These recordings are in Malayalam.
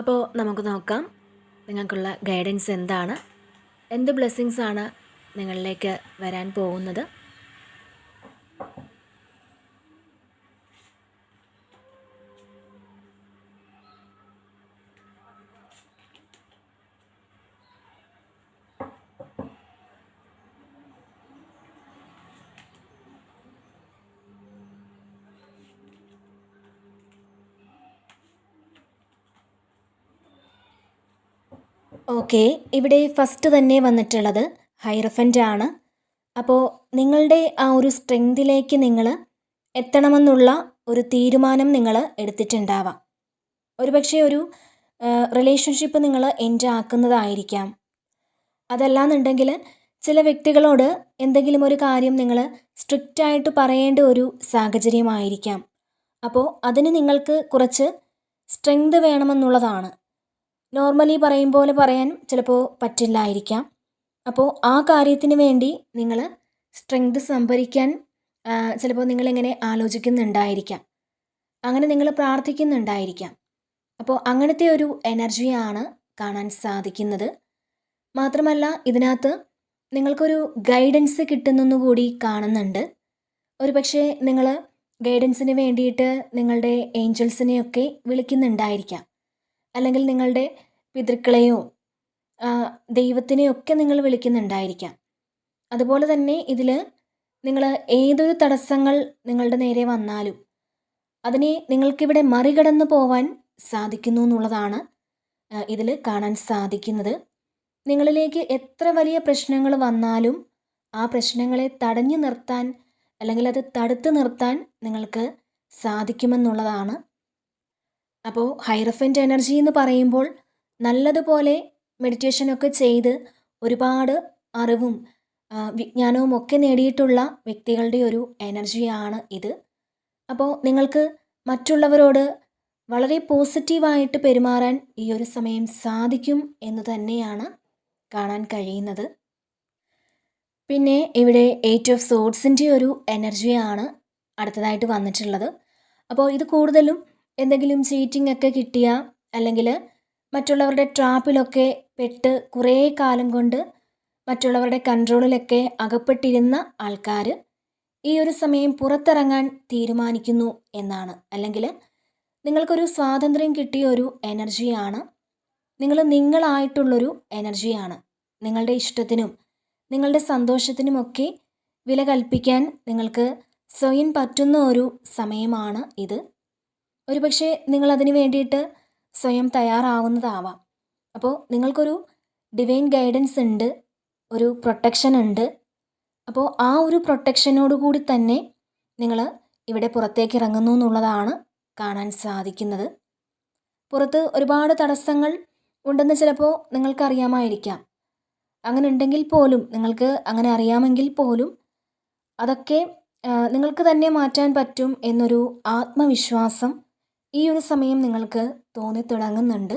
അപ്പോൾ നമുക്ക് നോക്കാം നിങ്ങൾക്കുള്ള ഗൈഡൻസ് എന്താണ്? എന്ത് ബ്ലെസ്സിങ്സ് ആണ് നിങ്ങളിലേക്ക് വരാൻ പോകുന്നത്? ഓക്കെ ഇവിടെ ഫസ്റ്റ് തന്നെ വന്നിട്ടുള്ളത് ഹൈറഫന്റ് ആണ് അപ്പോൾ നിങ്ങളുടെ ആ ഒരു സ്ട്രെങ്തിലേക്ക് നിങ്ങൾ എത്തണമെന്നുള്ള ഒരു തീരുമാനം നിങ്ങൾ എടുത്തിട്ടുണ്ടാവാം. ഒരുപക്ഷെ ഒരു റിലേഷൻഷിപ്പ് നിങ്ങൾ എൻഡ് ആക്കുന്നതായിരിക്കാം. അതല്ലാന്നുണ്ടെങ്കിൽ ചില വ്യക്തികളോട് എന്തെങ്കിലും ഒരു കാര്യം നിങ്ങൾ സ്ട്രിക്റ്റായിട്ട് പറയേണ്ട ഒരു സാഹചര്യമായിരിക്കാം. അപ്പോൾ അതിന് നിങ്ങൾക്ക് കുറച്ച് സ്ട്രെങ്ത് വേണമെന്നുള്ളതാണ്. നോർമലി പറയും പോലെ പറയാൻ ചിലപ്പോൾ പറ്റില്ലായിരിക്കാം. അപ്പോൾ ആ കാര്യത്തിന് വേണ്ടി നിങ്ങൾ സ്ട്രെങ്ത് സംഭരിക്കാൻ ചിലപ്പോൾ നിങ്ങളിങ്ങനെ ആലോചിക്കുന്നുണ്ടായിരിക്കാം. അങ്ങനെ നിങ്ങൾ പ്രാർത്ഥിക്കുന്നുണ്ടായിരിക്കാം. അപ്പോൾ അങ്ങനത്തെ ഒരു എനർജിയാണ് കാണാൻ സാധിക്കുന്നത്. മാത്രമല്ല ഇതിനകത്ത് നിങ്ങൾക്കൊരു ഗൈഡൻസ് കിട്ടുന്നു കൂടി കാണുന്നുണ്ട്. ഒരു പക്ഷേ നിങ്ങൾ ഗൈഡൻസിന് വേണ്ടിയിട്ട് നിങ്ങളുടെ ഏഞ്ചൽസിനെയൊക്കെ വിളിക്കുന്നുണ്ടായിരിക്കാം. അല്ലെങ്കിൽ നിങ്ങളുടെ പിതൃക്കളെയോ ദൈവത്തിനെയൊക്കെ നിങ്ങൾ വിളിക്കുന്നുണ്ടായിരിക്കാം. അതുപോലെ തന്നെ ഇതിൽ നിങ്ങൾ ഏതൊരു തടസ്സങ്ങൾ നിങ്ങളുടെ നേരെ വന്നാലും അതിനെ നിങ്ങൾക്കിവിടെ മറികടന്നു പോവാൻ സാധിക്കുന്നു എന്നുള്ളതാണ് ഇതിൽ കാണാൻ സാധിക്കുന്നത്. നിങ്ങളിലേക്ക് എത്ര വലിയ പ്രശ്നങ്ങൾ വന്നാലും ആ പ്രശ്നങ്ങളെ തടഞ്ഞു നിർത്താൻ അല്ലെങ്കിൽ അത് തടുത്തു നിർത്താൻ നിങ്ങൾക്ക് സാധിക്കുമെന്നുള്ളതാണ് അപ്പോൾ ഹൈറഫന്റ് എനർജി എന്ന് പറയുമ്പോൾ നല്ലതുപോലെ മെഡിറ്റേഷനൊക്കെ ചെയ്ത് ഒരുപാട് അറിവും വിജ്ഞാനവും ഒക്കെ നേടിയിട്ടുള്ള വ്യക്തികളുടെ ഒരു എനർജിയാണ് ഇത്. അപ്പോൾ നിങ്ങൾക്ക് മറ്റുള്ളവരോട് വളരെ പോസിറ്റീവായിട്ട് പെരുമാറാൻ ഈ ഒരു സമയം സാധിക്കും എന്ന് തന്നെയാണ് കാണാൻ കഴിയുന്നത്. പിന്നെ ഇവിടെ എയ്റ്റ് ഓഫ് സോഡ്സിന്റെ ഒരു എനർജിയാണ് അടുത്തതായിട്ട് വന്നിട്ടുള്ളത്. അപ്പോൾ ഇത് കൂടുതലും എന്തെങ്കിലും ചീറ്റിംഗ് ഒക്കെ കിട്ടിയ അല്ലെങ്കിൽ മറ്റുള്ളവരുടെ ട്രാപ്പിലൊക്കെ പെട്ട് കുറേ കാലം കൊണ്ട് മറ്റുള്ളവരുടെ കൺട്രോളിലൊക്കെ അകപ്പെട്ടിരുന്ന ആൾക്കാർ ഈ ഒരു സമയം പുറത്തിറങ്ങാൻ തീരുമാനിക്കുന്നു എന്നാണ്. അല്ലെങ്കിൽ നിങ്ങൾക്കൊരു സ്വാതന്ത്ര്യം കിട്ടിയ ഒരു എനർജിയാണ് നിങ്ങൾ നിങ്ങളായിട്ടുള്ളൊരു എനർജിയാണ് നിങ്ങളുടെ ഇഷ്ടത്തിനും നിങ്ങളുടെ സന്തോഷത്തിനുമൊക്കെ വില കൽപ്പിക്കാൻ നിങ്ങൾക്ക് സ്വയം പറ്റുന്ന ഒരു സമയമാണ് ഇത്. ഒരുപക്ഷെ നിങ്ങൾ അതിന് വേണ്ടിയിട്ട് സ്വയം തയ്യാറാവുന്നതാവാം. അപ്പോൾ നിങ്ങൾക്കൊരു ഡിവൈൻ ഗൈഡൻസ് ഉണ്ട് ഒരു പ്രൊട്ടക്ഷൻ ഉണ്ട്. അപ്പോൾ ആ ഒരു പ്രൊട്ടക്ഷനോട് കൂടി തന്നെ നിങ്ങൾ ഇവിടെ പുറത്തേക്ക് ഇറങ്ങുന്നു എന്നുള്ളതാണ് കാണാൻ സാധിക്കുന്നത്. പുറത്ത് ഒരുപാട് തടസ്സങ്ങൾ ഉണ്ടെന്ന് ചിലപ്പോൾ നിങ്ങൾക്കറിയാമായിരിക്കാം. അങ്ങനെ ഉണ്ടെങ്കിൽ പോലും നിങ്ങൾക്ക് അങ്ങനെ അറിയാമെങ്കിൽ പോലും അതൊക്കെ നിങ്ങൾക്ക് തന്നെ മാറ്റാൻ പറ്റും എന്നൊരു ആത്മവിശ്വാസം ഈ ഒരു സമയം നിങ്ങൾക്ക് തോന്നിത്തുടങ്ങുന്നുണ്ട്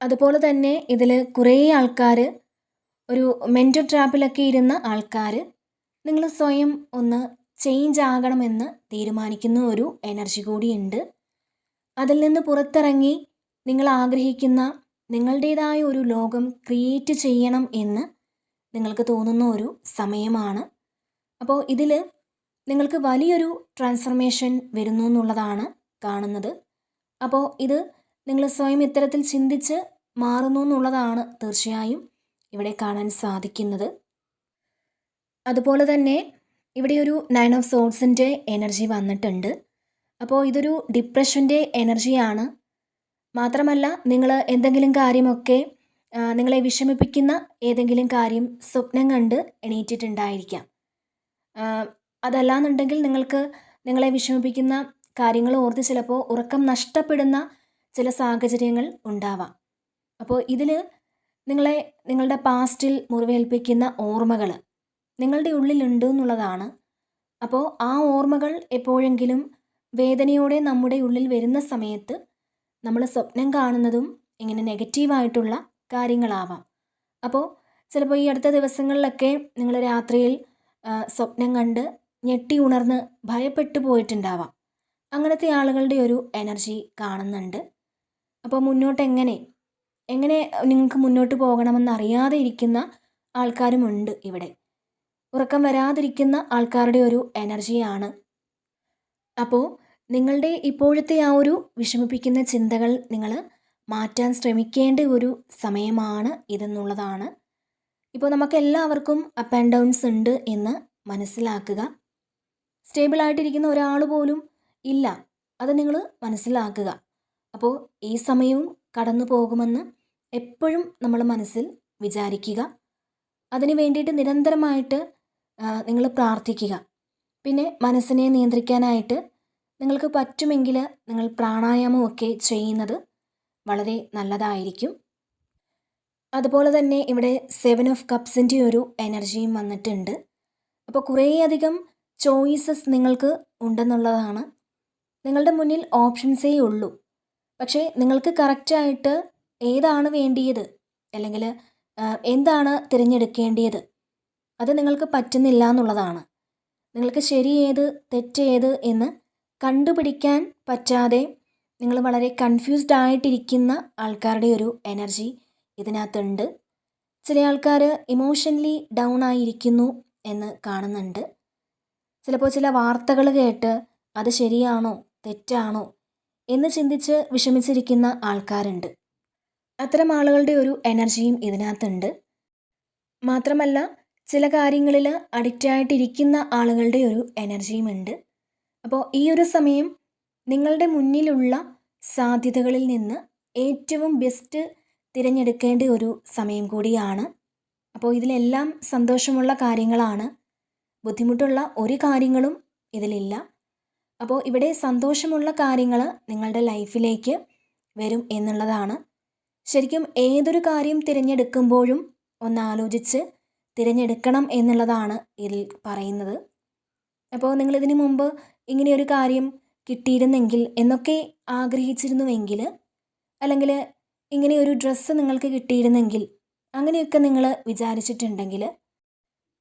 അതുപോലെ തന്നെ ഇതിൽ കുറേ ആൾക്കാർ ഒരു മെന്റൽ ട്രാപ്പിലൊക്കെ ഇരുന്ന ആൾക്കാർ നിങ്ങൾ സ്വയം ഒന്ന് ചേഞ്ച് ആകണമെന്ന് തീരുമാനിക്കുന്ന ഒരു എനർജി കൂടിയുണ്ട്. അതിൽ നിന്ന് പുറത്തിറങ്ങി നിങ്ങൾ ആഗ്രഹിക്കുന്ന നിങ്ങളുടേതായ ഒരു ലോകം ക്രിയേറ്റ് ചെയ്യണം എന്ന് നിങ്ങൾക്ക് തോന്നുന്ന ഒരു സമയമാണ്. അപ്പോൾ ഇതിൽ നിങ്ങൾക്ക് വലിയൊരു ട്രാൻസ്ഫർമേഷൻ വരുന്നു എന്നുള്ളതാണ് കാണുന്നത്. അപ്പോൾ ഇത് നിങ്ങൾ സ്വയം ഇത്തരത്തിൽ ചിന്തിച്ച് മാറുന്നു എന്നുള്ളതാണ് തീർച്ചയായും ഇവിടെ കാണാൻ സാധിക്കുന്നത്. അതുപോലെ തന്നെ ഇവിടെ ഒരു നയൻ ഓഫ് സോൾസിന്റെ എനർജി വന്നിട്ടുണ്ട്. അപ്പോൾ ഇതൊരു ഡിപ്രഷന്റെ എനർജിയാണ് മാത്രമല്ല നിങ്ങൾ എന്തെങ്കിലും കാര്യമൊക്കെ നിങ്ങളെ വിഷമിപ്പിക്കുന്ന ഏതെങ്കിലും കാര്യം സ്വപ്നം കണ്ട് എണീറ്റിട്ടുണ്ടായിരിക്കാം. അതല്ലാന്നുണ്ടെങ്കിൽ നിങ്ങൾക്ക് നിങ്ങളെ വിഷമിപ്പിക്കുന്ന കാര്യങ്ങൾ ഓർത്ത് ചിലപ്പോൾ ഉറക്കം നഷ്ടപ്പെടുന്ന ചില സാഹചര്യങ്ങൾ ഉണ്ടാവാം. അപ്പോൾ ഇതിൽ നിങ്ങളെ നിങ്ങളുടെ പാസ്റ്റിൽ മുറിവേൽപ്പിക്കുന്ന ഓർമ്മകൾ നിങ്ങളുടെ ഉള്ളിലുണ്ട് എന്നുള്ളതാണ്. അപ്പോൾ ആ ഓർമ്മകൾ എപ്പോഴെങ്കിലും വേദനയോടെ നമ്മുടെ ഉള്ളിൽ വരുന്ന സമയത്ത് നമ്മൾ സ്വപ്നം കാണുന്നതും ഇങ്ങനെ നെഗറ്റീവായിട്ടുള്ള കാര്യങ്ങളാവാം. അപ്പോൾ ചിലപ്പോൾ ഈ അടുത്ത ദിവസങ്ങളിലൊക്കെ നിങ്ങൾ രാത്രിയിൽ സ്വപ്നം കണ്ട് ഞെട്ടി ഉണർന്ന് ഭയപ്പെട്ടു പോയിട്ടുണ്ടാവാം. അങ്ങനത്തെ ആളുകളുടെ ഒരു എനർജി കാണുന്നുണ്ട്. അപ്പോൾ മുന്നോട്ട് എങ്ങനെ എങ്ങനെ നിങ്ങൾക്ക് മുന്നോട്ട് പോകണമെന്ന് അറിയാതെ ഇരിക്കുന്ന ആൾക്കാരുമുണ്ട് ഇവിടെ. ഉറക്കം വരാതിരിക്കുന്ന ആൾക്കാരുടെ ഒരു എനർജിയാണ്. അപ്പോൾ നിങ്ങളുടെ ഇപ്പോഴത്തെ ആ ഒരു വിഷമിപ്പിക്കുന്ന ചിന്തകൾ നിങ്ങൾ മാറ്റാൻ ശ്രമിക്കേണ്ട ഒരു സമയമാണ് ഇതെന്നുള്ളതാണ്. ഇപ്പോൾ നമുക്ക് എല്ലാവർക്കും അപ്പ് ആൻഡ് ഡൗൺസ് ഉണ്ട് എന്ന് മനസ്സിലാക്കുക. സ്റ്റേബിളായിട്ടിരിക്കുന്ന ഒരാൾ പോലും ഇല്ല. അത് നിങ്ങൾ മനസ്സിലാക്കുക. അപ്പോൾ ഈ സമയവും കടന്നു പോകുമെന്ന് എപ്പോഴും നമ്മൾ മനസ്സിൽ വിചാരിക്കുക. അതിന് വേണ്ടിയിട്ട് നിരന്തരമായിട്ട് നിങ്ങൾ പ്രാർത്ഥിക്കുക. പിന്നെ മനസ്സിനെ നിയന്ത്രിക്കാനായിട്ട് നിങ്ങൾക്ക് പറ്റുമെങ്കിൽ നിങ്ങൾ പ്രാണായാമമൊക്കെ ചെയ്യുന്നത് വളരെ നല്ലതായിരിക്കും. അതുപോലെ തന്നെ ഇവിടെ സെവൻ ഓഫ് കപ്സിന്റെ ഒരു എനർജിയും വന്നിട്ടുണ്ട്. അപ്പോൾ കുറേയധികം ചോയ്സസ് നിങ്ങൾക്ക് ഉണ്ടെന്നുള്ളതാണ് നിങ്ങളുടെ മുന്നിൽ ഓപ്ഷൻസേ ഉള്ളൂ. പക്ഷേ നിങ്ങൾക്ക് കറക്റ്റായിട്ട് ഏതാണ് വേണ്ടിയത്? അല്ലെങ്കിൽ എന്താണ് തിരഞ്ഞെടുക്കേണ്ടത് അത് നിങ്ങൾക്ക് പറ്റുന്നില്ല എന്നുള്ളതാണ്. നിങ്ങൾക്ക് ശരി ഏത് തെറ്റ് ഏത് എന്ന് കണ്ടുപിടിക്കാൻ പറ്റാതെ നിങ്ങൾ വളരെ കൺഫ്യൂസ്ഡ് ആയിട്ടിരിക്കുന്ന ആൾക്കാരുടെ ഒരു എനർജി ഇതിനകത്തുണ്ട്. ചില ആൾക്കാർ ഇമോഷണലി ഡൗൺ ആയിരിക്കുന്നു എന്ന് കാണുന്നുണ്ട്. ചിലപ്പോൾ ചില വാർത്തകൾ കേട്ട് അത് ശരിയാണോ തെറ്റാണോ എന്ന് ചിന്തിച്ച് വിഷമിച്ചിരിക്കുന്ന ആൾക്കാരുണ്ട്. അത്തരം ആളുകളുടെ ഒരു എനർജിയും ഇതിനകത്തുണ്ട്. മാത്രമല്ല ചില കാര്യങ്ങളിൽ അഡിക്റ്റായിട്ടിരിക്കുന്ന ആളുകളുടെ ഒരു എനർജിയും ഉണ്ട്. അപ്പോൾ ഈ ഒരു സമയം നിങ്ങളുടെ മുന്നിലുള്ള സാധ്യതകളിൽ നിന്ന് ഏറ്റവും ബെസ്റ്റ് തിരഞ്ഞെടുക്കേണ്ട ഒരു സമയം കൂടിയാണ്. അപ്പോൾ ഇതിലെല്ലാം സന്തോഷമുള്ള കാര്യങ്ങളാണ്. ബുദ്ധിമുട്ടുള്ള ഒരു കാര്യങ്ങളും ഇതിലില്ല. അപ്പോൾ ഇവിടെ സന്തോഷമുള്ള കാര്യങ്ങൾ നിങ്ങളുടെ ലൈഫിലേക്ക് വരും എന്നുള്ളതാണ്. ശരിക്കും ഏതൊരു കാര്യം തിരഞ്ഞെടുക്കുമ്പോഴും ഒന്ന് ആലോചിച്ച് തിരഞ്ഞെടുക്കണം എന്നുള്ളതാണ് ഇതിൽ പറയുന്നത്. അപ്പോൾ നിങ്ങൾ ഇതിനു മുമ്പ് ഇങ്ങനെയൊരു കാര്യം കിട്ടിയിരുന്നെങ്കിൽ എന്നൊക്കെ ആഗ്രഹിച്ചിരുന്നുവെങ്കിൽ അല്ലെങ്കിൽ ഇങ്ങനെ ഒരു ഡ്രസ്സ് നിങ്ങൾക്ക് കിട്ടിയിരുന്നെങ്കിൽ അങ്ങനെയൊക്കെ നിങ്ങൾ വിചാരിച്ചിട്ടുണ്ടെങ്കിൽ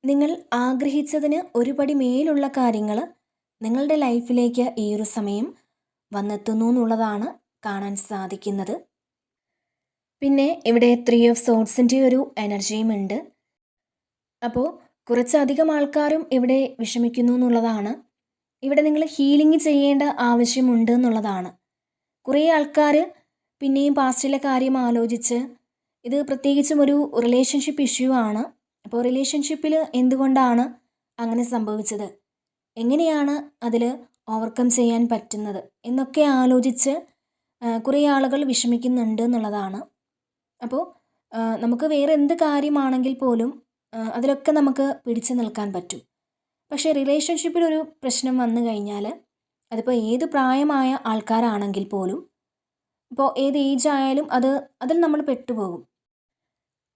നിങ്ങൾ ആഗ്രഹിച്ചതിന് ഒരുപടി മേലുള്ള കാര്യങ്ങൾ നിങ്ങളുടെ ലൈഫിലേക്ക് ഈ ഒരു സമയം വന്നെത്തുന്നു എന്നുള്ളതാണ് കാണാൻ സാധിക്കുന്നത്. പിന്നെ ഇവിടെ ത്രീ ഓഫ് സോട്സിന്റെ ഒരു എനർജിയും ഉണ്ട്. അപ്പോൾ കുറച്ചധികം ആൾക്കാരും ഇവിടെ വിഷമിക്കുന്നു എന്നുള്ളതാണ്. ഇവിടെ നിങ്ങൾ ഹീലിംഗ് ചെയ്യേണ്ട ആവശ്യമുണ്ട് എന്നുള്ളതാണ്. കുറേ ആൾക്കാർ പിന്നെയും പാസ്റ്റിലെ കാര്യം ആലോചിച്ച് ഇത് പ്രത്യേകിച്ചും ഒരു റിലേഷൻഷിപ്പ് ഇഷ്യൂ ആണ്. അപ്പോൾ റിലേഷൻഷിപ്പിൽ എന്തുകൊണ്ടാണ് അങ്ങനെ സംഭവിച്ചത്? എങ്ങനെയാണ് അതിൽ ഓവർകം ചെയ്യാൻ പറ്റുന്നത് എന്നൊക്കെ ആലോചിച്ച് കുറേ ആളുകൾ വിഷമിക്കുന്നുണ്ട് എന്നുള്ളതാണ്. അപ്പോൾ നമുക്ക് വേറെ എന്ത് കാര്യമാണെങ്കിൽ പോലും അതിലൊക്കെ നമുക്ക് പിടിച്ചു നിൽക്കാൻ പറ്റും. പക്ഷേ റിലേഷൻഷിപ്പിൽ ഒരു പ്രശ്നം വന്നു കഴിഞ്ഞാൽ അതിപ്പോൾ ഏത് പ്രായമായ ആൾക്കാരാണെങ്കിൽ പോലും ഇപ്പോൾ ഏത് ഏജ് ആയാലും അത് അതിൽ നമ്മൾ പെട്ടുപോകും.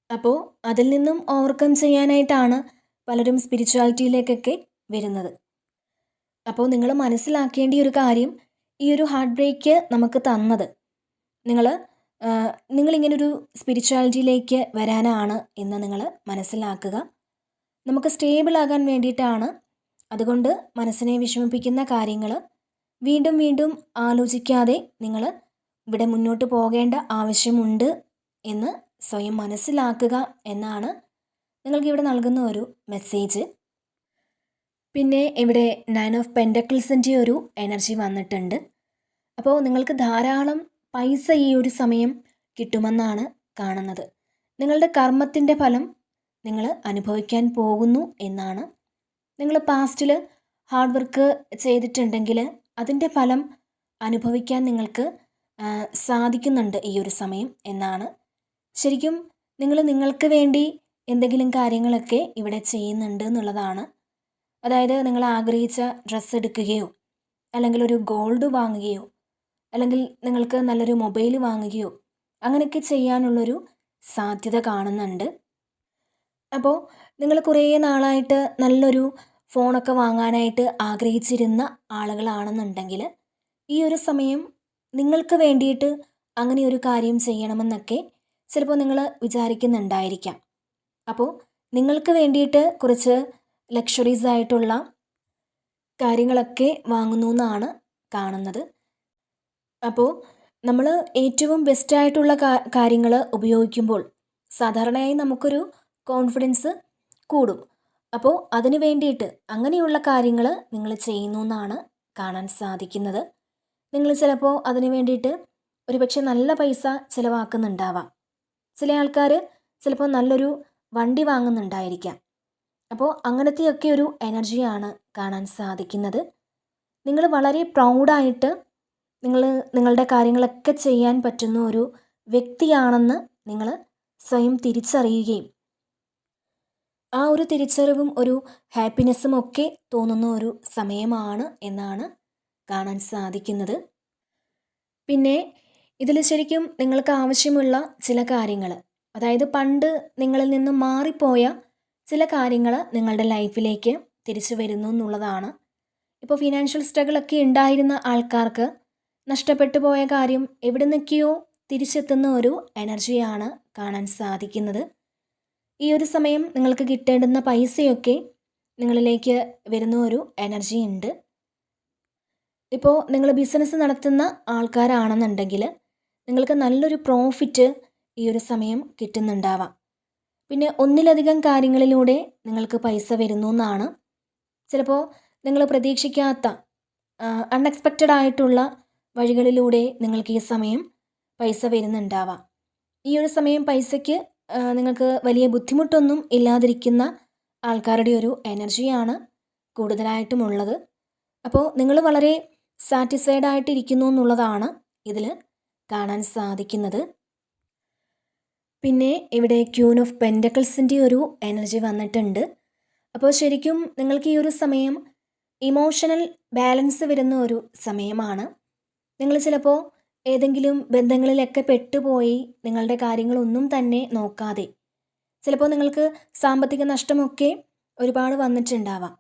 അപ്പോൾ അതിൽ നിന്നും ഓവർകം ചെയ്യാനായിട്ടാണ് പലരും സ്പിരിച്വാലിറ്റിയിലേക്കൊക്കെ വരുന്നത്. അപ്പോൾ നിങ്ങൾ മനസ്സിലാക്കേണ്ട ഒരു കാര്യം ഈ ഒരു ഹാർട്ട് ബ്രേക്ക് നമുക്ക് തന്നത്. നിങ്ങൾ നിങ്ങളിങ്ങനൊരു സ്പിരിച്വാലിറ്റിയിലേക്ക് വരാനാണ് എന്ന് നിങ്ങൾ മനസ്സിലാക്കുക. നമുക്ക് സ്റ്റേബിൾ ആകാൻ വേണ്ടിയിട്ടാണ്. അതുകൊണ്ട് മനസ്സിനെ വിഷമിപ്പിക്കുന്ന കാര്യങ്ങൾ വീണ്ടും വീണ്ടും ആലോചിക്കാതെ നിങ്ങൾ ഇവിടെ മുന്നോട്ട് പോകേണ്ട ആവശ്യമുണ്ട് എന്ന് സ്വയം മനസ്സിലാക്കുക എന്നാണ്. നിങ്ങൾക്കിവിടെ നൽകുന്ന ഒരു മെസ്സേജ് പിന്നെ ഇവിടെ നയൻ ഓഫ് പെൻഡക്കിൾസിന്റെ ഒരു എനർജി വന്നിട്ടുണ്ട്. അപ്പോൾ നിങ്ങൾക്ക് ധാരാളം പൈസ ഈ ഒരു സമയം കിട്ടുമെന്നാണ് കാണുന്നത്. നിങ്ങളുടെ കർമ്മത്തിന്റെ ഫലം നിങ്ങൾ അനുഭവിക്കാൻ പോകുന്നു എന്നാണ്. നിങ്ങൾ പാസ്റ്റിൽ ഹാർഡ് വർക്ക് ചെയ്തിട്ടുണ്ടെങ്കിൽ അതിന്റെ ഫലം അനുഭവിക്കാൻ നിങ്ങൾക്ക് സാധിക്കുന്നുണ്ട് ഈ ഒരു സമയം എന്നാണ്. ശരിക്കും നിങ്ങൾ നിങ്ങൾക്ക് വേണ്ടി എന്തെങ്കിലും കാര്യങ്ങളൊക്കെ ഇവിടെ ചെയ്യുന്നുണ്ട് എന്നുള്ളതാണ് അതായത് നിങ്ങൾ ആഗ്രഹിച്ച ഡ്രസ്സ് എടുക്കുകയോ അല്ലെങ്കിൽ ഒരു ഗോൾഡ് വാങ്ങുകയോ അല്ലെങ്കിൽ നിങ്ങൾക്ക് നല്ലൊരു മൊബൈൽ വാങ്ങുകയോ അങ്ങനെയൊക്കെ ചെയ്യാനുള്ളൊരു സാധ്യത കാണുന്നുണ്ട്. അപ്പോൾ നിങ്ങൾ കുറേ നാളായിട്ട് നല്ലൊരു ഫോണൊക്കെ വാങ്ങാനായിട്ട് ആഗ്രഹിച്ചിരുന്ന ആളുകളാണെന്നുണ്ടെങ്കിൽ ഈ ഒരു സമയം നിങ്ങൾക്ക് വേണ്ടിയിട്ട് അങ്ങനെ ഒരു കാര്യം ചെയ്യണമെന്നൊക്കെ ചിലപ്പോൾ നിങ്ങൾ വിചാരിക്കുന്നുണ്ടായിരിക്കാം. അപ്പോൾ നിങ്ങൾക്ക് വേണ്ടിയിട്ട് കുറച്ച് ലക്ഷറീസ് ആയിട്ടുള്ള കാര്യങ്ങളൊക്കെ വാങ്ങുന്നു എന്നാണ് കാണുന്നത്. അപ്പോൾ നമ്മൾ ഏറ്റവും ബെസ്റ്റ് ആയിട്ടുള്ള കാര്യങ്ങൾ ഉപയോഗിക്കുമ്പോൾ സാധാരണയായി നമുക്കൊരു കോൺഫിഡൻസ് കൂടും. അപ്പോൾ അതിന് വേണ്ടിയിട്ട് അങ്ങനെയുള്ള കാര്യങ്ങൾ നിങ്ങൾ ചെയ്യുന്നു എന്നാണ് കാണാൻ സാധിക്കുന്നത്. നിങ്ങൾ ചിലപ്പോൾ അതിന് വേണ്ടിയിട്ട് ഒരുപക്ഷെ നല്ല പൈസ ചിലവാക്കുന്നുണ്ടാവാം. ചില ആൾക്കാർ ചിലപ്പോൾ നല്ലൊരു വണ്ടി വാങ്ങുന്നുണ്ടായിരിക്കാം. അപ്പോൾ അങ്ങനത്തെയൊക്കെ ഒരു എനർജിയാണ് കാണാൻ സാധിക്കുന്നത്. നിങ്ങൾ വളരെ പ്രൗഡായിട്ട് നിങ്ങൾ നിങ്ങളുടെ കാര്യങ്ങളൊക്കെ ചെയ്യാൻ പറ്റുന്ന ഒരു വ്യക്തിയാണെന്ന് നിങ്ങൾ സ്വയം തിരിച്ചറിയുകയും ആ ഒരു തിരിച്ചറിവും ഒരു ഹാപ്പിനെസ്സും ഒക്കെ തോന്നുന്ന ഒരു സമയമാണ് എന്നാണ് കാണാൻ സാധിക്കുന്നത്. പിന്നെ ഇതിൽ ശരിക്കും നിങ്ങൾക്ക് ആവശ്യമുള്ള ചില കാര്യങ്ങൾ. അതായത് പണ്ട് നിങ്ങളിൽ നിന്ന് മാറിപ്പോയ ചില കാര്യങ്ങൾ നിങ്ങളുടെ ലൈഫിലേക്ക് തിരിച്ചു വരുന്നു എന്നുള്ളതാണ്. ഇപ്പോൾ ഫിനാൻഷ്യൽ സ്ട്രഗിളൊക്കെ ഉണ്ടായിരുന്ന ആൾക്കാർക്ക് നഷ്ടപ്പെട്ടു പോയ കാര്യം എവിടെ നിന്നൊക്കെയോ തിരിച്ചെത്തുന്ന ഒരു എനർജിയാണ് കാണാൻ സാധിക്കുന്നത്. ഈ ഒരു സമയം നിങ്ങൾക്ക് കിട്ടേണ്ടുന്ന പൈസയൊക്കെ നിങ്ങളിലേക്ക് വരുന്ന ഒരു എനർജി ഉണ്ട്. ഇപ്പോൾ നിങ്ങൾ ബിസിനസ് നടത്തുന്ന ആൾക്കാരാണെന്നുണ്ടെങ്കിൽ നിങ്ങൾക്ക് നല്ലൊരു പ്രോഫിറ്റ് ഈ ഒരു സമയം കിട്ടുന്നുണ്ടാവാം. പിന്നെ ഒന്നിലധികം കാര്യങ്ങളിലൂടെ നിങ്ങൾക്ക് പൈസ വരുന്നു എന്നാണ് ചിലപ്പോൾ നിങ്ങൾ പ്രതീക്ഷിക്കാത്ത അൺഎക്സ്പെക്റ്റഡ് ആയിട്ടുള്ള വഴികളിലൂടെ നിങ്ങൾക്ക് ഈ സമയം പൈസ വരുന്നുണ്ടാവാം. ഈ ഒരു സമയം പൈസയ്ക്ക് നിങ്ങൾക്ക് വലിയ ബുദ്ധിമുട്ടൊന്നും ഇല്ലാതിരിക്കുന്ന ആൾക്കാരുടെ ഒരു എനർജിയാണ് കൂടുതലായിട്ടും ഉള്ളത് അപ്പോൾ നിങ്ങൾ വളരെ സാറ്റിസ്ഫൈഡ് ആയിട്ടിരിക്കുന്നു എന്നുള്ളതാണ് ഇതിൽ കാണാൻ സാധിക്കുന്നത്. പിന്നെ ഇവിടെ ക്യൂൻ ഓഫ് പെൻഡക്കിൾസിന്റെ ഒരു എനർജി വന്നിട്ടുണ്ട്. അപ്പോൾ ശരിക്കും നിങ്ങൾക്ക് ഈ ഒരു സമയം ഇമോഷണൽ ബാലൻസ് വരുന്ന ഒരു സമയമാണ്. നിങ്ങൾ ചിലപ്പോൾ ഏതെങ്കിലും ബന്ധങ്ങളിലൊക്കെ പെട്ടുപോയി നിങ്ങളുടെ കാര്യങ്ങളൊന്നും തന്നെ നോക്കാതെ ചിലപ്പോൾ നിങ്ങൾക്ക് സാമ്പത്തിക നഷ്ടമൊക്കെ ഒരുപാട് വന്നിട്ടുണ്ടാവാം.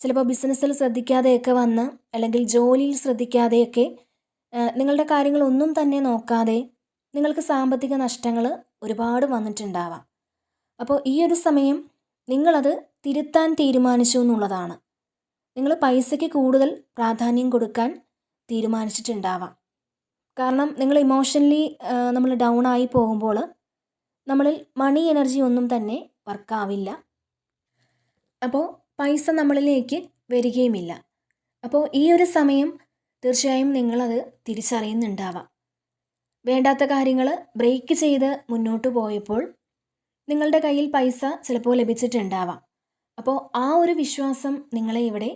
ചിലപ്പോൾ ബിസിനസ്സിൽ ശ്രദ്ധിക്കാതെയൊക്കെ വന്ന് അല്ലെങ്കിൽ ജോലിയിൽ ശ്രദ്ധിക്കാതെയൊക്കെ നിങ്ങളുടെ കാര്യങ്ങളൊന്നും തന്നെ നോക്കാതെ നിങ്ങൾക്ക് സാമ്പത്തിക നഷ്ടങ്ങൾ ഒരുപാട് വന്നിട്ടുണ്ടാവാം. അപ്പോൾ ഈ ഒരു സമയം നിങ്ങളത് തിരുത്താൻ തീരുമാനിച്ചു എന്നുള്ളതാണ്. നിങ്ങൾ പൈസയ്ക്ക് കൂടുതൽ പ്രാധാന്യം കൊടുക്കാൻ തീരുമാനിച്ചിട്ടുണ്ടാവാം. കാരണം നിങ്ങൾ ഇമോഷണലി നമ്മൾ ഡൗൺ ആയി പോകുമ്പോൾ നമ്മളിൽ മണി എനർജി ഒന്നും തന്നെ വർക്കാവില്ല അപ്പോൾ പൈസ നമ്മളിലേക്ക് വരികയുമില്ല. അപ്പോൾ ഈ ഒരു സമയം തീർച്ചയായും നിങ്ങളത് തിരിച്ചറിയുന്നുണ്ടാവാം. വേണ്ടാത്ത കാര്യങ്ങൾ ബ്രേക്ക് ചെയ്ത് മുന്നോട്ട് പോയപ്പോൾ നിങ്ങളുടെ കയ്യിൽ പൈസ ചിലപ്പോൾ ലഭിച്ചിട്ടുണ്ടാവാം. അപ്പോൾ ആ ഒരു വിശ്വാസം നിങ്ങളെ ഇവിടെ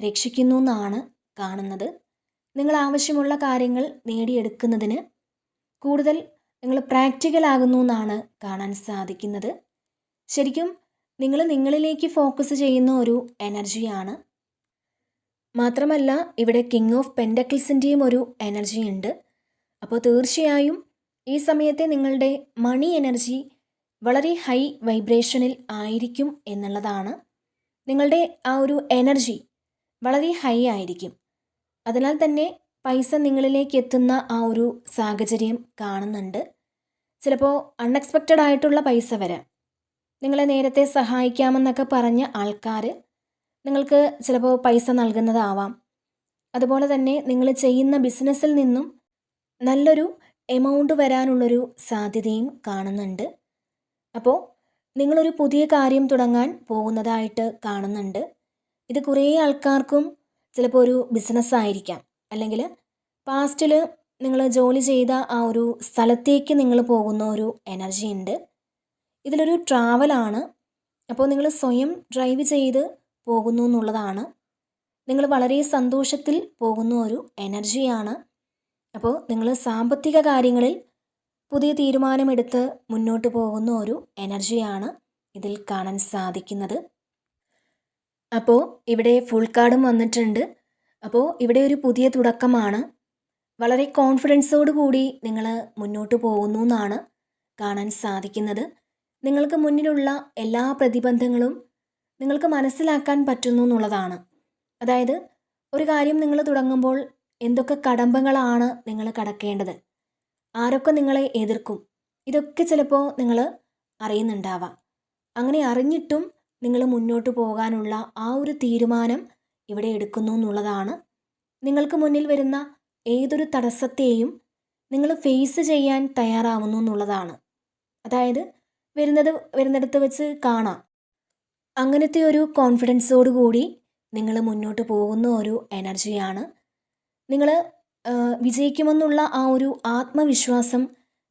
രക്ഷിക്കുന്നു എന്നാണ് കാണുന്നത്. നിങ്ങൾ ആവശ്യമുള്ള കാര്യങ്ങൾ നേടിയെടുക്കുന്നതിന് കൂടുതൽ നിങ്ങൾ പ്രാക്ടിക്കൽ ആകുന്നു എന്നാണ് കാണാൻ സാധിക്കുന്നത്. ശരിക്കും നിങ്ങൾ നിങ്ങളിലേക്ക് ഫോക്കസ് ചെയ്യുന്ന ഒരു എനർജിയാണ് മാത്രമല്ല ഇവിടെ കിങ് ഓഫ് പെൻഡക്കിൾസിന്റെയും ഒരു എനർജി ഉണ്ട്. അപ്പോൾ തീർച്ചയായും ഈ സമയത്തെ നിങ്ങളുടെ മണി എനർജി വളരെ ഹൈ വൈബ്രേഷനിൽ ആയിരിക്കും എന്നുള്ളതാണ്. നിങ്ങളുടെ ആ ഒരു എനർജി വളരെ ഹൈ ആയിരിക്കും. അതിനാൽ തന്നെ പൈസ നിങ്ങളിലേക്ക് എത്തുന്ന ആ ഒരു സാഹചര്യം കാണുന്നുണ്ട്. ചിലപ്പോൾ അൺഎക്സ്പെക്റ്റഡ് ആയിട്ടുള്ള പൈസ വരാം. നിങ്ങളെ നേരത്തെ സഹായിക്കാമെന്നൊക്കെ പറഞ്ഞ ആൾക്കാർ നിങ്ങൾക്ക് ചിലപ്പോൾ പൈസ നൽകുന്നതാവാം. അതുപോലെ തന്നെ നിങ്ങൾ ചെയ്യുന്ന ബിസിനസ്സിൽ നിന്നും നല്ലൊരു എമൗണ്ട് വരാനുള്ളൊരു സാധ്യതയും കാണുന്നുണ്ട്. അപ്പോൾ നിങ്ങളൊരു പുതിയ കാര്യം തുടങ്ങാൻ പോകുന്നതായിട്ട് കാണുന്നുണ്ട്. ഇത് കുറേ ആൾക്കാർക്കും ചിലപ്പോൾ ഒരു ബിസിനസ് ആയിരിക്കാം. അല്ലെങ്കിൽ പാസ്റ്റിൽ നിങ്ങൾ ജോലി ചെയ്ത ആ ഒരു സ്ഥലത്തേക്ക് നിങ്ങൾ പോകുന്ന ഒരു എനർജി ഉണ്ട്. ഇതിലൊരു ട്രാവലാണ് അപ്പോൾ നിങ്ങൾ സ്വയം ഡ്രൈവ് ചെയ്ത് പോകുന്നു എന്നുള്ളതാണ്. നിങ്ങൾ വളരെ സന്തോഷത്തിൽ പോകുന്ന ഒരു എനർജിയാണ് അപ്പോൾ നിങ്ങൾ സാമ്പത്തിക കാര്യങ്ങളിൽ പുതിയ തീരുമാനമെടുത്ത് മുന്നോട്ട് പോകുന്ന ഒരു എനർജിയാണ് ഇതിൽ കാണാൻ സാധിക്കുന്നത്. അപ്പോൾ ഇവിടെ ഫുൾ കാർഡും വന്നിട്ടുണ്ട്. അപ്പോൾ ഇവിടെ ഒരു പുതിയ തുടക്കമാണ്. വളരെ കോൺഫിഡൻസോട് കൂടി നിങ്ങൾ മുന്നോട്ട് പോകുന്നു എന്നാണ് കാണാൻ സാധിക്കുന്നത്. നിങ്ങൾക്ക് മുന്നിലുള്ള എല്ലാ പ്രതിബന്ധങ്ങളും നിങ്ങൾക്ക് മനസ്സിലാക്കാൻ പറ്റുന്നു എന്നുള്ളതാണ്. അതായത് ഒരു കാര്യം നിങ്ങൾ തുടങ്ങുമ്പോൾ എന്തൊക്കെ കടമ്പങ്ങളാണ് നിങ്ങൾ കടക്കേണ്ടത്? ആരൊക്കെ നിങ്ങളെ എതിർക്കും? ഇതൊക്കെ ചിലപ്പോൾ നിങ്ങൾ അറിയുന്നുണ്ടാവാം. അങ്ങനെ അറിഞ്ഞിട്ടും നിങ്ങൾ മുന്നോട്ട് പോകാനുള്ള ആ ഒരു തീരുമാനം ഇവിടെ എടുക്കുന്നു എന്നുള്ളതാണ്. നിങ്ങൾക്ക് മുന്നിൽ വരുന്ന ഏതൊരു തടസ്സത്തെയും നിങ്ങൾ ഫേസ് ചെയ്യാൻ തയ്യാറാവുന്നു എന്നുള്ളതാണ്. അതായത് വരുന്നത് വരുന്നിടത്ത് വെച്ച് കാണാം. അങ്ങനത്തെ ഒരു കോൺഫിഡൻസോട് കൂടി നിങ്ങൾ മുന്നോട്ട് പോകുന്ന ഒരു എനർജിയാണ് നിങ്ങൾ വിജയിക്കുമെന്നുള്ള ആ ഒരു ആത്മവിശ്വാസം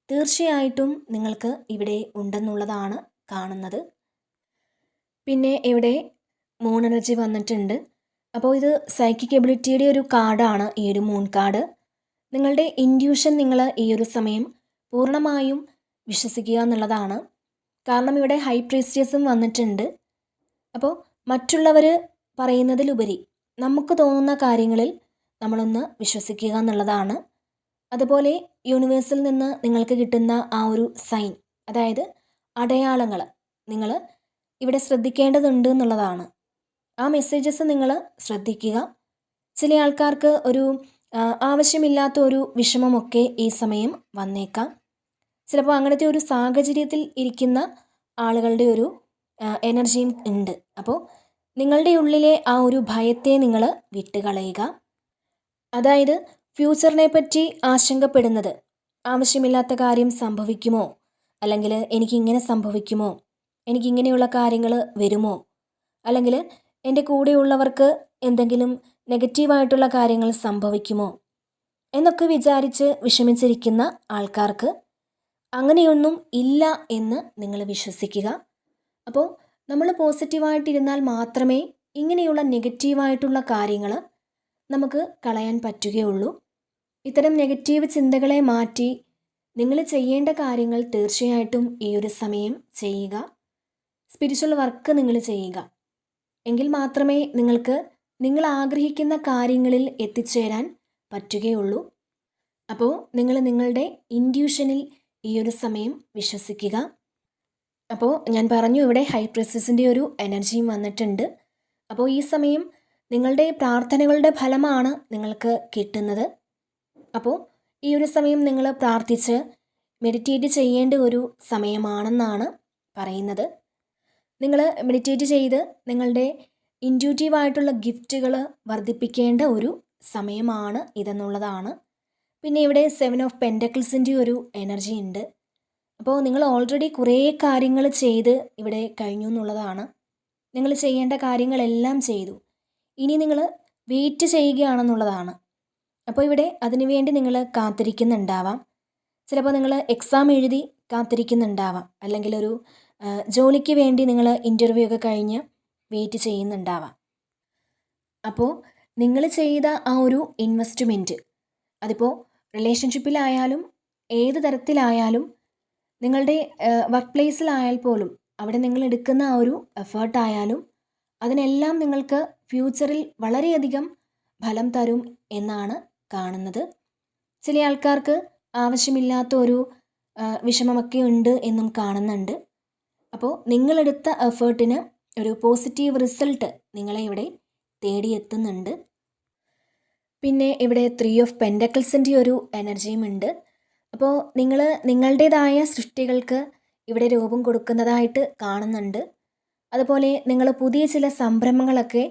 തീർച്ചയായിട്ടും നിങ്ങൾക്ക് ഇവിടെ ഉണ്ടെന്നുള്ളതാണ് കാണുന്നത്. പിന്നെ ഇവിടെ മൂൺ എനർജി വന്നിട്ടുണ്ട്. അപ്പോൾ ഇത് സൈക്കിക് എബിലിറ്റിയുടെ ഒരു കാർഡാണ് ഈ ഒരു മൂൺ കാർഡ്. നിങ്ങളുടെ ഇൻഡ്യൂഷൻ നിങ്ങൾ ഈ ഒരു സമയം പൂർണമായും വിശ്വസിക്കുക എന്നുള്ളതാണ്. കാരണം ഇവിടെ ഹൈ പ്രീസ്റ്റിയസും വന്നിട്ടുണ്ട്. അപ്പോൾ മറ്റുള്ളവർ പറയുന്നതിലുപരി നമുക്ക് തോന്നുന്ന കാര്യങ്ങളിൽ നമ്മളൊന്ന് വിശ്വസിക്കുക എന്നുള്ളതാണ്. അതുപോലെ യൂണിവേഴ്സിൽ നിന്ന് നിങ്ങൾക്ക് കിട്ടുന്ന ആ ഒരു സൈൻ അതായത് അടയാളങ്ങൾ നിങ്ങൾ ഇവിടെ ശ്രദ്ധിക്കേണ്ടതുണ്ട് എന്നുള്ളതാണ്. ആ മെസ്സേജസ് നിങ്ങൾ ശ്രദ്ധിക്കുക. ചില ആൾക്കാർക്ക് ഒരു ആവശ്യമില്ലാത്ത ഒരു വിഷമമൊക്കെ ഈ സമയം വന്നേക്കാം. ചിലപ്പോൾ അങ്ങനത്തെ ഒരു സാഹചര്യത്തിൽ ഇരിക്കുന്ന ആളുകളുടെ ഒരു എനർജിയും ഉണ്ട്. അപ്പോൾ നിങ്ങളുടെ ഉള്ളിലെ ആ ഒരു ഭയത്തെ നിങ്ങൾ വിട്ടുകളയുക. അതായത് ഫ്യൂച്ചറിനെ പറ്റി ആശങ്കപ്പെടുന്നത്. ആവശ്യമില്ലാത്ത കാര്യം സംഭവിക്കുമോ? അല്ലെങ്കിൽ എനിക്കിങ്ങനെ സംഭവിക്കുമോ? എനിക്കിങ്ങനെയുള്ള കാര്യങ്ങൾ വരുമോ? അല്ലെങ്കിൽ എന്റെ കൂടെയുള്ളവർക്ക് എന്തെങ്കിലും നെഗറ്റീവായിട്ടുള്ള കാര്യങ്ങൾ സംഭവിക്കുമോ? എന്നൊക്കെ വിചാരിച്ച് വിഷമിച്ചിരിക്കുന്ന ആൾക്കാർക്ക് അങ്ങനെയൊന്നും ഇല്ല എന്ന് നിങ്ങൾ വിശ്വസിക്കുക. അപ്പോൾ നമ്മൾ പോസിറ്റീവായിട്ടിരുന്നാൽ മാത്രമേ ഇങ്ങനെയുള്ള നെഗറ്റീവായിട്ടുള്ള കാര്യങ്ങൾ നമുക്ക് കളയാൻ പറ്റുകയുള്ളൂ. ഇത്തരം നെഗറ്റീവ് ചിന്തകളെ മാറ്റി നിങ്ങൾ ചെയ്യേണ്ട കാര്യങ്ങൾ തീർച്ചയായിട്ടും ഈ ഒരു സമയം ചെയ്യുക. സ്പിരിച്വൽ വർക്ക് നിങ്ങൾ ചെയ്യുക. എങ്കിൽ മാത്രമേ നിങ്ങൾക്ക് നിങ്ങൾ ആഗ്രഹിക്കുന്ന കാര്യങ്ങളിൽ എത്തിച്ചേരാൻ പറ്റുകയുള്ളൂ. അപ്പോൾ നിങ്ങൾ നിങ്ങളുടെ ഇൻഡ്യൂഷനിൽ ഈ ഒരു സമയം വിശ്വസിക്കുക. അപ്പോൾ ഞാൻ പറഞ്ഞു ഇവിടെ ഹൈ പ്രസിസിന്റെ ഒരു എനർജിയും വന്നിട്ടുണ്ട്. അപ്പോൾ ഈ സമയം നിങ്ങളുടെ പ്രാർത്ഥനകളുടെ ഫലമാണ് നിങ്ങൾക്ക് കിട്ടുന്നത്. അപ്പോൾ ഈ ഒരു സമയം നിങ്ങൾ പ്രാർത്ഥിച്ച് മെഡിറ്റേറ്റ് ചെയ്യേണ്ട ഒരു സമയമാണെന്നാണ് പറയുന്നത്. നിങ്ങൾ മെഡിറ്റേറ്റ് ചെയ്ത് നിങ്ങളുടെ ഇന്റ്യൂട്ടീവായിട്ടുള്ള ഗിഫ്റ്റുകൾ വർദ്ധിപ്പിക്കേണ്ട ഒരു സമയമാണ് ഇതെന്നുള്ളതാണ്. പിന്നെ ഇവിടെ സെവൻ ഓഫ് പെന്റക്കിൾസിന്റെ ഒരു എനർജി ഉണ്ട്. അപ്പോൾ നിങ്ങൾ ഓൾറെഡി കുറേ കാര്യങ്ങൾ ചെയ്ത് ഇവിടെ കഴിഞ്ഞു എന്നുള്ളതാണ്. നിങ്ങൾ ചെയ്യേണ്ട കാര്യങ്ങളെല്ലാം ചെയ്തു. ഇനി നിങ്ങൾ വെയിറ്റ് ചെയ്യുകയാണെന്നുള്ളതാണ്. അപ്പോൾ ഇവിടെ അതിനുവേണ്ടി നിങ്ങൾ കാത്തിരിക്കുന്നുണ്ടാവാം. ചിലപ്പോൾ നിങ്ങൾ എക്സാം എഴുതി കാത്തിരിക്കുന്നുണ്ടാവാം. അല്ലെങ്കിൽ ഒരു ജോലിക്ക് വേണ്ടി നിങ്ങൾ ഇന്റർവ്യൂ ഒക്കെ കഴിഞ്ഞ് വെയിറ്റ് ചെയ്യുന്നുണ്ടാവാം. അപ്പോൾ നിങ്ങൾ ചെയ്ത ആ ഒരു ഇൻവെസ്റ്റ്മെന്റ് അതിപ്പോൾ റിലേഷൻഷിപ്പിലായാലും ഏത് തരത്തിലായാലും നിങ്ങളുടെ വർക്ക് പ്ലേസിലായാൽ പോലും അവിടെ നിങ്ങൾ എടുക്കുന്ന ആ ഒരു എഫേർട്ടായാലും അതിനെല്ലാം നിങ്ങൾക്ക് ഫ്യൂച്ചറിൽ വളരെയധികം ഫലം തരും എന്നാണ് കാണുന്നത്. ചില ആൾക്കാർക്ക് ആവശ്യമില്ലാത്ത ഒരു വിഷമമൊക്കെ ഉണ്ട് എന്നും കാണുന്നുണ്ട്. അപ്പോൾ നിങ്ങളെടുത്ത എഫേർട്ടിന് ഒരു പോസിറ്റീവ് റിസൾട്ട് നിങ്ങളെ ഇവിടെ തേടിയെത്തുന്നുണ്ട്. പിന്നെ ഇവിടെ ത്രീ ഓഫ് പെൻഡക്കിൾസിന്റെ ഒരു എനർജിയും ഉണ്ട്. അപ്പോൾ നിങ്ങൾ നിങ്ങളുടേതായ സൃഷ്ടികൾക്ക് ഇവിടെ രൂപം കൊടുക്കുന്നതായിട്ട് കാണുന്നുണ്ട്. അതുപോലെ നിങ്ങൾ പുതിയ ചില സംരംഭങ്ങളൊക്കെ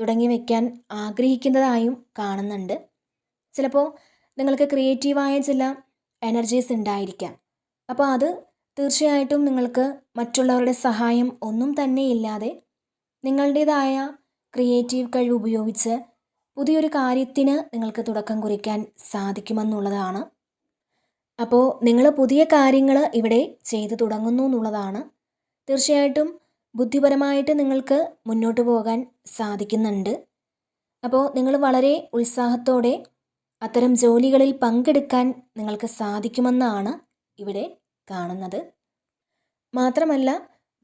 തുടങ്ങി വയ്ക്കാൻ ആഗ്രഹിക്കുന്നതായും കാണുന്നുണ്ട്. ചിലപ്പോൾ നിങ്ങൾക്ക് ക്രിയേറ്റീവായ ചില എനർജീസ് ഉണ്ടായിരിക്കാം. അപ്പോൾ അത് തീർച്ചയായിട്ടും നിങ്ങൾക്ക് മറ്റുള്ളവരുടെ സഹായം ഒന്നും തന്നെ ഇല്ലാതെ നിങ്ങളുടേതായ ക്രിയേറ്റീവ് കഴിവ് ഉപയോഗിച്ച് പുതിയൊരു കാര്യത്തിന് നിങ്ങൾക്ക് തുടക്കം കുറിക്കാൻ സാധിക്കുമെന്നുള്ളതാണ്. അപ്പോൾ നിങ്ങൾ പുതിയ കാര്യങ്ങൾ ഇവിടെ ചെയ്തു തുടങ്ങുന്നു എന്നുള്ളതാണ്. തീർച്ചയായിട്ടും ബുദ്ധിപരമായിട്ട് നിങ്ങൾക്ക് മുന്നോട്ട് പോകാൻ സാധിക്കുന്നുണ്ട്. അപ്പോൾ നിങ്ങൾ വളരെ ഉത്സാഹത്തോടെ അത്തരം ജോലികളിൽ പങ്കെടുക്കാൻ നിങ്ങൾക്ക് സാധിക്കുമെന്നാണ് ഇവിടെ കാണുന്നത്. മാത്രമല്ല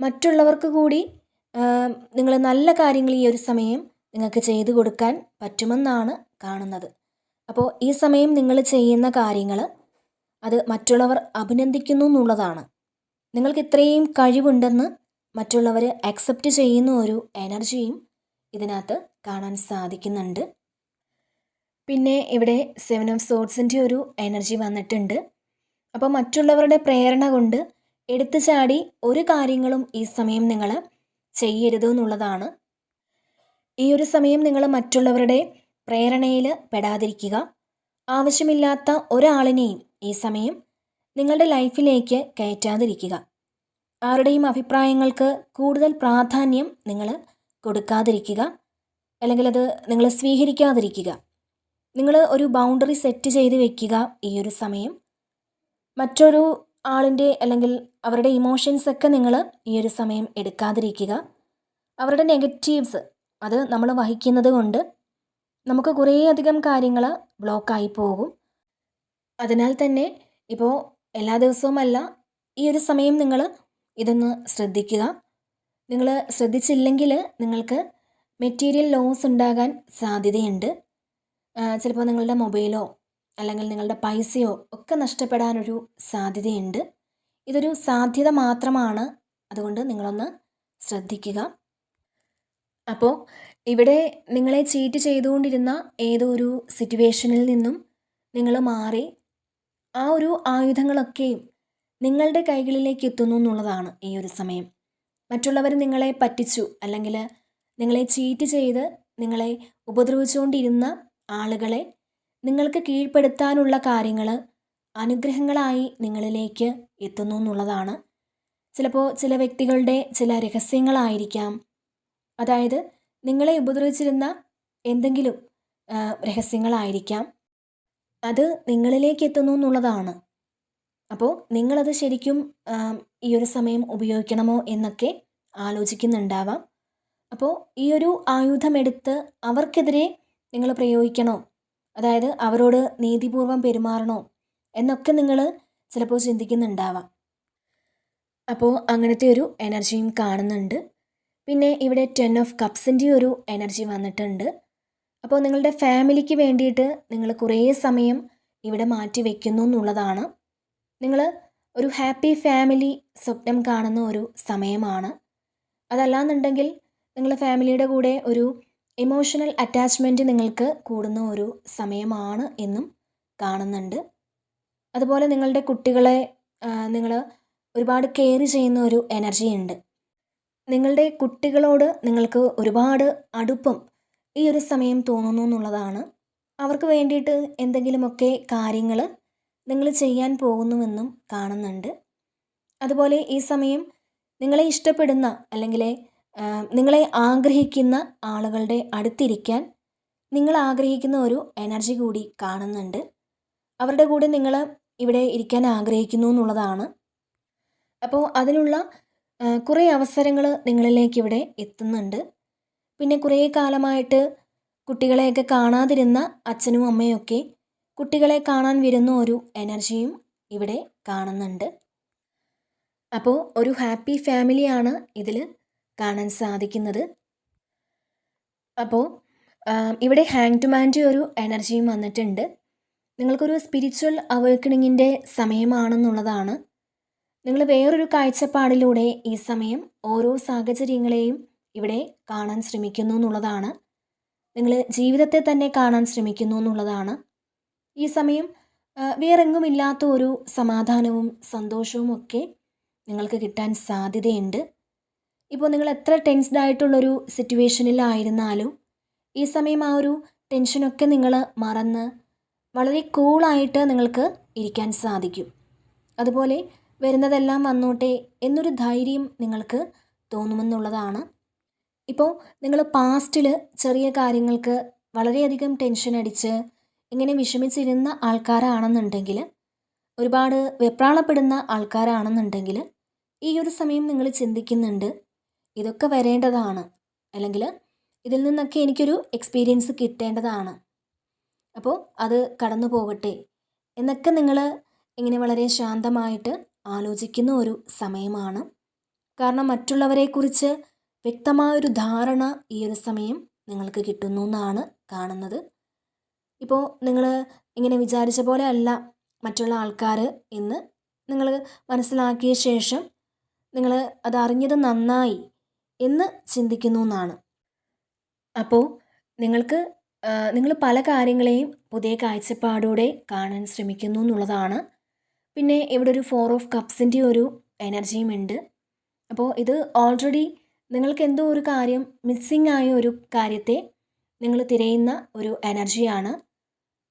മറ്റുള്ളവർക്ക് കൂടി നിങ്ങൾ നല്ല കാര്യങ്ങൾ ഈ ഒരു സമയം നിങ്ങൾക്ക് ചെയ്തു കൊടുക്കാൻ പറ്റുമെന്നാണ് കാണുന്നത്. അപ്പോൾ ഈ സമയം നിങ്ങൾ ചെയ്യുന്ന കാര്യങ്ങൾ അത് മറ്റുള്ളവർ അഭിനന്ദിക്കുന്നു എന്നുള്ളതാണ്. നിങ്ങൾക്ക് ഇത്രയും കഴിവുണ്ടെന്ന് മറ്റുള്ളവർ അക്സെപ്റ്റ് ചെയ്യുന്ന ഒരു എനർജിയും ഇതിനകത്ത് കാണാൻ സാധിക്കുന്നുണ്ട്. പിന്നെ ഇവിടെ സെവൻ ഓഫ് സോട്സിന്റെ ഒരു എനർജി വന്നിട്ടുണ്ട്. അപ്പോൾ മറ്റുള്ളവരുടെ പ്രേരണ കൊണ്ട് എടുത്തു ചാടി ഒരു കാര്യങ്ങളും ഈ സമയം നിങ്ങൾ ചെയ്യരുത് എന്നുള്ളതാണ്. ഈ ഒരു സമയം നിങ്ങൾ മറ്റുള്ളവരുടെ പ്രേരണയിൽ പെടാതിരിക്കുക. ആവശ്യമില്ലാത്ത ഒരാളിനെയും ഈ സമയം നിങ്ങളുടെ ലൈഫിലേക്ക് കയറ്റാതിരിക്കുക. ആരുടെയും അഭിപ്രായങ്ങൾക്ക് കൂടുതൽ പ്രാധാന്യം നിങ്ങൾ കൊടുക്കാതിരിക്കുക. അല്ലെങ്കിൽ അത് നിങ്ങൾ സ്വീകരിക്കാതിരിക്കുക. നിങ്ങൾ ഒരു ബൗണ്ടറി സെറ്റ് ചെയ്ത് വെക്കുക ഈ ഒരു സമയം. മറ്റൊരു ആളിന്റെ അല്ലെങ്കിൽ അവരുടെ ഇമോഷൻസ് ഒക്കെ നിങ്ങൾ ഈ ഒരു സമയം എടുക്കാതിരിക്കുക. അവരുടെ നെഗറ്റീവ്സ് അത് നമ്മൾ വഹിക്കുന്നത് കൊണ്ട് നമുക്ക് കുറേയധികം കാര്യങ്ങൾ ബ്ലോക്കായി പോകും. അതിനാൽ തന്നെ ഇപ്പോൾ എല്ലാ ദിവസവുമല്ല ഈ ഒരു സമയം നിങ്ങൾ ഇതൊന്ന് ശ്രദ്ധിക്കുക. നിങ്ങൾ ശ്രദ്ധിച്ചില്ലെങ്കിൽ നിങ്ങൾക്ക് മെറ്റീരിയൽ ലോസ് ഉണ്ടാകാൻ സാധ്യതയുണ്ട്. ചിലപ്പോൾ നിങ്ങളുടെ മൊബൈലോ അല്ലെങ്കിൽ നിങ്ങളുടെ പൈസയോ ഒക്കെ നഷ്ടപ്പെടാനൊരു സാധ്യതയുണ്ട്. ഇതൊരു സാധ്യത മാത്രമാണ്. അതുകൊണ്ട് നിങ്ങളൊന്ന് ശ്രദ്ധിക്കുക. അപ്പോൾ ഇവിടെ നിങ്ങളെ ചീറ്റ് ചെയ്തുകൊണ്ടിരുന്ന ഏതോ ഒരു സിറ്റുവേഷനിൽ നിന്നും നിങ്ങൾ മാറി ആ ഒരു ആയുധങ്ങളൊക്കെയും നിങ്ങളുടെ കൈകളിലേക്ക് എത്തുന്നു എന്നുള്ളതാണ് ഈ ഒരു സമയം. മറ്റുള്ളവർ നിങ്ങളെ പറ്റിച്ചു അല്ലെങ്കിൽ നിങ്ങളെ ചീറ്റ് ചെയ്ത് നിങ്ങളെ ഉപദ്രവിച്ചുകൊണ്ടിരുന്ന ആളുകളെ നിങ്ങൾക്ക് കീഴ്പ്പെടുത്താനുള്ള കാര്യങ്ങൾ അനുഗ്രഹങ്ങളായി നിങ്ങളിലേക്ക് എത്തുന്നു എന്നുള്ളതാണ്. ചിലപ്പോൾ ചില വ്യക്തികളുടെ ചില രഹസ്യങ്ങളായിരിക്കാം. അതായത് നിങ്ങളെ ഉപദ്രവിച്ചിരുന്ന എന്തെങ്കിലും രഹസ്യങ്ങളായിരിക്കാം. അത് നിങ്ങളിലേക്ക് എത്തുന്നു എന്നുള്ളതാണ്. അപ്പോൾ നിങ്ങളത് ശരിക്കും ഈ ഒരു സമയം ഉപയോഗിക്കണമോ എന്നൊക്കെ ആലോചിക്കുന്നുണ്ടാവാം. അപ്പോൾ ഈ ഒരു ആയുധമെടുത്ത് അവർക്കെതിരെ നിങ്ങൾ പ്രയോഗിക്കണോ? അതായത് അവരോട് നീതിപൂർവം പെരുമാറണോ? എന്നൊക്കെ നിങ്ങൾ ചിലപ്പോൾ ചിന്തിക്കുന്നുണ്ടാവാം. അപ്പോൾ അങ്ങനത്തെ ഒരു എനർജിയും കാണുന്നുണ്ട്. പിന്നെ ഇവിടെ ടെൻ ഓഫ് കപ്സിന്റെ ഒരു എനർജി വന്നിട്ടുണ്ട്. അപ്പോൾ നിങ്ങളുടെ ഫാമിലിക്ക് വേണ്ടിയിട്ട് നിങ്ങൾ കുറേ സമയം ഇവിടെ മാറ്റി വയ്ക്കുന്നു എന്നുള്ളതാണ് നിങ്ങൾ ഒരു ഹാപ്പി ഫാമിലി സ്വപ്നം കാണുന്ന ഒരു സമയമാണ്. അതല്ലാന്നുണ്ടെങ്കിൽ നിങ്ങൾ ഫാമിലിയുടെ കൂടെ ഒരു ഇമോഷണൽ അറ്റാച്ച്മെന്റ് നിങ്ങൾക്ക് കൂടുന്ന ഒരു സമയമാണ് എന്നും കാണുന്നുണ്ട്. അതുപോലെ നിങ്ങളുടെ കുട്ടികളെ നിങ്ങൾ ഒരുപാട് കെയർ ചെയ്യുന്ന ഒരു എനർജി ഉണ്ട്. നിങ്ങളുടെ കുട്ടികളോട് നിങ്ങൾക്ക് ഒരുപാട് അടുപ്പം ഈ ഒരു സമയം തോന്നുന്നു എന്നുള്ളതാണ്. അവർക്ക് വേണ്ടിയിട്ട് എന്തെങ്കിലുമൊക്കെ കാര്യങ്ങൾ നിങ്ങൾ ചെയ്യാൻ പോകുന്നുവെന്നും കാണുന്നുണ്ട്. അതുപോലെ ഈ സമയം നിങ്ങളെ ഇഷ്ടപ്പെടുന്ന അല്ലെങ്കിൽ നിങ്ങളെ ആഗ്രഹിക്കുന്ന ആളുകളുടെ അടുത്തിരിക്കാൻ നിങ്ങൾ ആഗ്രഹിക്കുന്ന ഒരു എനർജി കൂടി കാണുന്നുണ്ട്. അവരുടെ കൂടെ നിങ്ങൾ ഇവിടെ ഇരിക്കാൻ ആഗ്രഹിക്കുന്നു എന്നുള്ളതാണ്. അപ്പോൾ അതിനുള്ള കുറേ അവസരങ്ങൾ നിങ്ങളിലേക്ക് ഇവിടെ എത്തുന്നുണ്ട്. പിന്നെ കുറേ കാലമായിട്ട് കുട്ടികളെയൊക്കെ കാണാതിരുന്ന അച്ഛനും അമ്മയൊക്കെ കുട്ടികളെ കാണാൻ വരുന്ന ഒരു എനർജിയും ഇവിടെ കാണുന്നുണ്ട്. അപ്പോൾ ഒരു ഹാപ്പി ഫാമിലിയാണ് ഇതിൽ കാണാൻ സാധിക്കുന്നത്. അപ്പോൾ ഇവിടെ ഹാങ് ടു മാന്റെ ഒരു എനർജിയും വന്നിട്ടുണ്ട്. നിങ്ങൾക്കൊരു സ്പിരിച്വൽ അവേക്കണിങ്ങിന്റെ സമയമാണെന്നുള്ളതാണ്. നിങ്ങൾ വേറൊരു കാഴ്ചപ്പാടിലൂടെ ഈ സമയം ഓരോ സാഹചര്യങ്ങളെയും ഇവിടെ കാണാൻ ശ്രമിക്കുന്നു എന്നുള്ളതാണ്. നിങ്ങൾ ജീവിതത്തെ തന്നെ കാണാൻ ശ്രമിക്കുന്നു എന്നുള്ളതാണ്. ഈ സമയം വേറെങ്ങുമില്ലാത്ത ഒരു സമാധാനവും സന്തോഷവും ഒക്കെ നിങ്ങൾക്ക് കിട്ടാൻ സാധ്യതയുണ്ട്. ഇപ്പോൾ നിങ്ങൾ എത്ര ടെൻസ്ഡ് ആയിട്ടുള്ളൊരു സിറ്റുവേഷനിലായിരുന്നാലും ഈ സമയം ആ ഒരു ടെൻഷനൊക്കെ നിങ്ങൾ മറന്ന് വളരെ കൂളായിട്ട് നിങ്ങൾക്ക് ഇരിക്കാൻ സാധിക്കും. അതുപോലെ വരുന്നതെല്ലാം വന്നോട്ടെ എന്നൊരു ധൈര്യം നിങ്ങൾക്ക് തോന്നുമെന്നുള്ളതാണ്. ഇപ്പോൾ നിങ്ങൾ പാസ്റ്റിൽ ചെറിയ കാര്യങ്ങൾക്ക് വളരെയധികം ടെൻഷൻ അടിച്ച് ഇങ്ങനെ വിഷമിച്ചിരുന്ന ആൾക്കാരാണെന്നുണ്ടെങ്കിൽ ഒരുപാട് വെപ്രാളപ്പെടുന്ന ആൾക്കാരാണെന്നുണ്ടെങ്കിൽ ഈ ഒരു സമയം നിങ്ങൾ ചിന്തിക്കുന്നുണ്ട് ഇതൊക്കെ വരേണ്ടതാണ്. അല്ലെങ്കിൽ ഇതിൽ നിന്നൊക്കെ എനിക്കൊരു എക്സ്പീരിയൻസ് കിട്ടേണ്ടതാണ്. അപ്പോൾ അത് കടന്നു പോകട്ടെ എന്നൊക്കെ നിങ്ങൾ ഇങ്ങനെ വളരെ ശാന്തമായിട്ട് ആലോചിക്കുന്ന ഒരു സമയമാണ്. കാരണം മറ്റുള്ളവരെക്കുറിച്ച് വ്യക്തമായൊരു ധാരണ ഈ ഒരു സമയം നിങ്ങൾക്ക് കിട്ടുന്നു എന്നാണ് കാണുന്നത്. ഇപ്പോൾ നിങ്ങൾ ഇങ്ങനെ വിചാരിച്ച പോലെ അല്ല മറ്റുള്ള ആൾക്കാർ എന്ന് നിങ്ങൾ മനസ്സിലാക്കിയ ശേഷം നിങ്ങൾ അത് അറിഞ്ഞത് നന്നായി എന്ന് ചിന്തിക്കുന്നു എന്നാണ്. അപ്പോൾ നിങ്ങൾക്ക് നിങ്ങൾ പല കാര്യങ്ങളെയും പുതിയ കാഴ്ചപ്പാടോടെ കാണാൻ ശ്രമിക്കുന്നു എന്നുള്ളതാണ്. പിന്നെ ഇവിടെ ഒരു ഫോർ ഓഫ് കപ്സിന്റെ ഒരു എനർജിയും ഉണ്ട്. അപ്പോൾ ഇത് ഓൾറെഡി നിങ്ങൾക്ക് എന്തോ ഒരു കാര്യം മിസ്സിങ് ആയ ഒരു കാര്യത്തെ നിങ്ങൾ തിരയുന്ന ഒരു എനർജിയാണ്.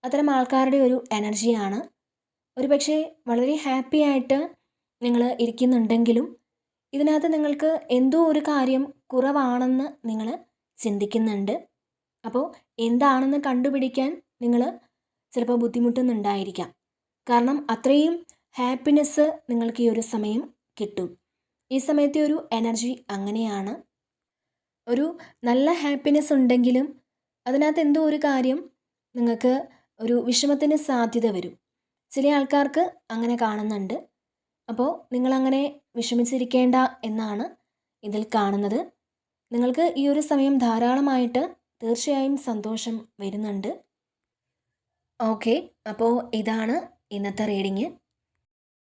അത്തരം ആൾക്കാരുടെ ഒരു എനർജിയാണ് ഒരു പക്ഷേ വളരെ ഹാപ്പി ആയിട്ട് നിങ്ങൾ ഇരിക്കുന്നുണ്ടെങ്കിലും ഇതിനകത്ത് നിങ്ങൾക്ക് എന്തോ ഒരു കാര്യം കുറവാണെന്ന് നിങ്ങൾ ചിന്തിക്കുന്നുണ്ട്. അപ്പോൾ എന്താണെന്ന് കണ്ടുപിടിക്കാൻ നിങ്ങൾ ചിലപ്പോൾ ബുദ്ധിമുട്ടുന്നുണ്ടായിരിക്കാം. കാരണം അത്രയും ഹാപ്പിനെസ് നിങ്ങൾക്ക് ഈ ഒരു സമയം കിട്ടും. ഈ സമയത്തെ ഒരു എനർജി അങ്ങനെയാണ്. ഒരു നല്ല ഹാപ്പിനെസ് ഉണ്ടെങ്കിലും അതിനകത്ത് എന്തോ ഒരു കാര്യം നിങ്ങൾക്ക് ഒരു വിഷമത്തിന് സാധ്യത വരും. ചില ആൾക്കാർക്ക് അങ്ങനെ കാണുന്നുണ്ട്. അപ്പോൾ നിങ്ങളങ്ങനെ വിഷമിച്ചിരിക്കേണ്ട എന്നാണ് ഇതിൽ കാണുന്നത്. നിങ്ങൾക്ക് ഈ ഒരു സമയം ധാരാളമായിട്ട് തീർച്ചയായും സന്തോഷം വരുന്നുണ്ട്. ഓക്കെ. അപ്പോൾ ഇതാണ് ഇന്നത്തെ റീഡിങ്.